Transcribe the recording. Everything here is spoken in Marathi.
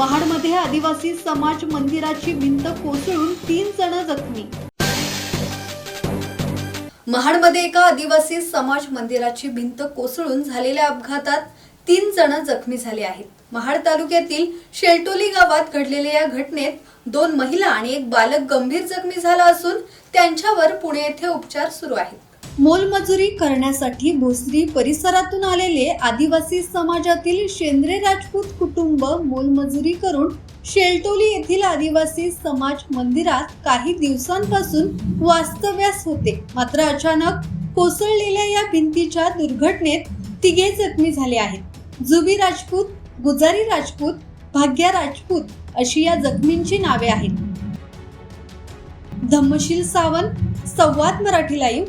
महाडमध्ये आदिवासी समाज मंदिराची भिंत कोसळून तीन जण जखमी. महाडमध्ये एका आदिवासी समाज मंदिराची भिंत कोसळून झालेल्या अपघातात तीन जण जखमी झाले आहेत. महाड तालुक्यातील शेलटोली गावात घडलेल्या या घटनेत दोन महिला आणि एक बालक गंभीर जखमी झाला असून त्यांच्यावर पुणे येथे उपचार सुरू आहेत. मोलमजुरी करण्यासाठी भोसरी परिसरातून आलेले आदिवासी समाजातील शेंद्रे राजपूत कुटुंब मोलमजुरी करून शेलटोली येथील आदिवासी समाज मंदिरात काही दिवसांपासून वास्तव्यास होते. मात्र अचानक कोसळलेल्या या भिंतीच्या दुर्घटनेत तिघे जखमी झाले आहेत. जुबी राजपूत गुजारी राजपूत भाग्या राजपूत अशी या जखमींची नावे आहेत. धम्मशील सावंत संवाद मराठी लाईव्ह